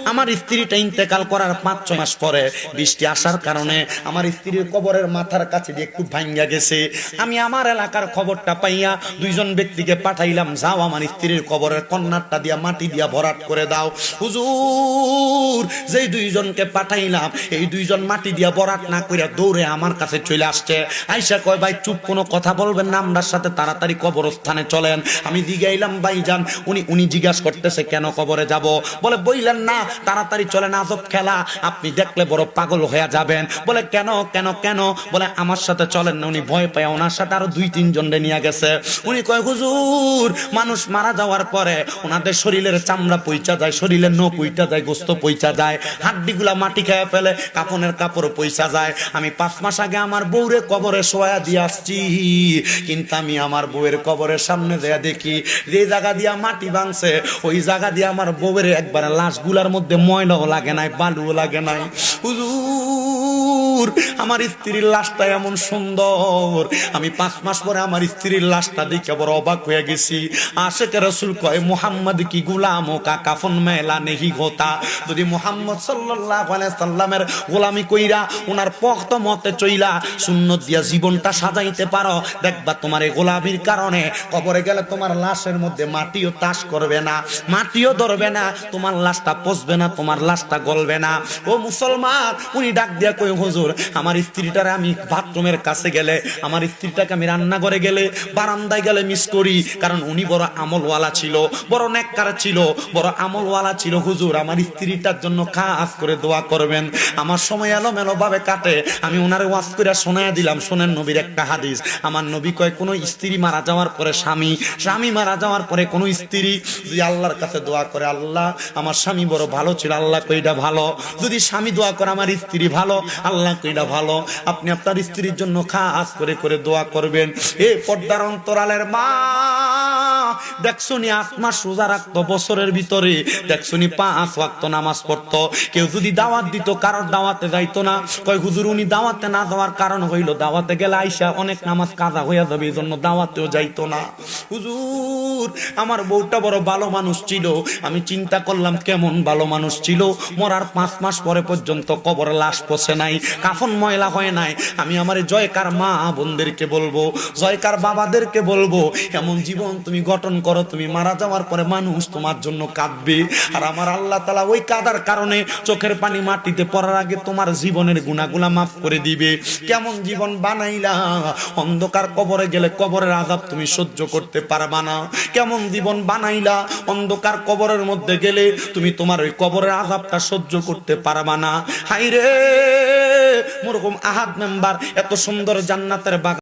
আমার স্ত্রীটা ইন্তেকাল করার পাঁচ, ছয় মাস পরে বৃষ্টি আসার কারণে আমার স্ত্রীর কবরের মাথার কাছে দিয়ে একটু ভাঙ্গা গেছে। আমি আমার এলাকার খবরটা পাইয়া দুইজন ব্যক্তিকে পাঠাইলাম, যাও আমার স্ত্রীর কবরের কন্যারটা দিয়া, মাটি দিয়া ভরাট করে দাও। হুজুর, যেই দুইজনকে পাঠাইলাম, এই দুইজন মাটি দিয়া ভরাট না করিয়া দৌড়ে আমার কাছে চলে আসছে। আইসা কয়, ভাই, চুপ, কোনো কথা বলবেন না, আমরার সাথে তাড়াতাড়ি কবরস্থানে চলেন। আমি জিগাইলাম, ভাইজান, উনি উনি জিজ্ঞাসা করতেছে, কেন কবরে যাব? বলে, বইলেন না তাড়াতাড়ি চলেন আজব খেলা। আপনি দেখলে বড় পাগল হয়ে যাবেন। বলে, কেন কেন কেন? বলে, আমার সাথে চলেন না। উনি ভয় পায় ওনার সাথে আরও দুই তিনজন নিয়ে গেছে। উনি কয়, হুজুর, মানুষ মারা যাওয়ার পরে ওনাদের শরীরের চামড়া পইচা যায়, শরীরের নখ পইচা যায়, গোস্ত পইচা যায়। হাড্ডিগুলা মাটি খেয়ে ফেলে কাপনের কাপড় পয়সা যায়। আমি পাঁচ মাস আগে আমার বউরে কবরে শোয়া দিয়ে আসছি। কিন্তু আমি আমার বউয়ের কবরের সামনে দেয়া দেখি, যে জায়গা দিয়া মাটি ভাঙছে, ওই জায়গা দিয়ে আমার বউয়ের একবারে লাশগুলার মধ্যে ময়লাও লাগে নাই বালুও লাগে নাই। হুজুর, আমার স্ত্রীর লাশটা এমন সুন্দর। আমি পাঁচ মাস পরে আমার স্ত্রীর লাশটা দেখে বড় অবাক হয়ে গেছি। আশেকে রসুল কয়, মোহাম্মদ কি গুলাম কা কাফন মেলা নেহি গোতা? যদি মোহাম্মদ সাল্লাল্লাহু আলাইহি সাল্লামের গোলামি কইরা ওনার পক্ত মতে চইলা সুন্নত দিয়া জীবনটা সাজাইতে পারো, দেখবা তোমার এই গোলামির কারণে কবরে গেলে তোমার লাশের মধ্যে মাটিও তাস করবে না, মাটিও ধরবে না, তোমার লাশটা পচবে না, তোমার লাশটা গলবে না। ও মুসলমান, উনি ডাক দিয়া কই হুজুর, আমার স্ত্রীটারে আমি বাথরুমের কাছে গেলে, আমার স্ত্রীটাকে আমি রান্নাঘরে গেলে, বারান্দায় গেলে মিস করি। কারণ উনি বড় আমলওয়ালা ছিল, বড় নেককার ছিল, বড় আমলওয়ালা ছিল। হুজুর, আমার স্ত্রীটার জন্য কাজ করে দোয়া করবেন। আমার সময় এলোমেলো ভাবে কাটে। আমি ওনারে ওয়াজ করে শোনায় দিলাম। শোনেন নবীর একটা হাদিস। আমার নবী কয়, কোনো স্ত্রী মারা যাওয়ার পরে স্বামী স্বামী মারা যাওয়ার পরে কোনো স্ত্রী যদি আল্লাহর কাছে দোয়া করে, আল্লাহ, আমার স্বামী বড় ভালো ছিল, আল্লাহ কইটা ভালো। যদি স্বামী দোয়া করে, আমার স্ত্রী ভালো, আল্লাহ কইটা ভালো। আপনি আপনার স্ত্রীর জন্য খাস করে করে দোয়া করবেন। এ পর্দার অন্তরালের মা আত্মা সোজা রাখতো বছরের ভিতরে। পাঁচ নামাজ কেউ যদি দাওয়াত দিত, কারোর দাওয়াতে যাইতো না। কয়, হুজুর, উনি দাওয়াতে না যাওয়ার কারণ দাওয়াতে গেলে আইসা অনেক নামাজ কাজা হইয়া যাবে এই জন্য দাওয়াতেও যাইতো না। হুজুর, আমার বউটা বড় ভালো মানুষ ছিল। আমি চিন্তা করলাম, কেমন ভালো মানুষ ছিল? মরার পাঁচ মাস পরে পর্যন্ত কবর লাশ পচে নাই, কাফন ময়লা হয় নাই। আমি আমার জয়কার মা বোনদেরকে বলব, জয়কার বাবাদেরকে বলব, এমন জীবন তুমি গঠন করো, তুমি মারা যাওয়ার পরে মানুষ তোমার জন্য কাঁদবে। আর আমার আল্লাহ তালা ওই কাদার কারণে চোখের পানি মাটিতে পড়ার আগে তোমার জীবনের গুণাগুলা মাফ করে দিবে। কেমন জীবন বানাইলা? অন্ধকার কবরে গেলে কবরের আজাব তুমি সহ্য করতে পারবা না। কেমন জীবন বানাইলা? অন্ধকার কবরের মধ্যে গেলে তুমি তোমার ওই কবরের আজাবটা সহ্য করতে পারবা না। হাইরে মোরকম আহাদ মেম্বার, এত সুন্দর জান্নাতের বাগান।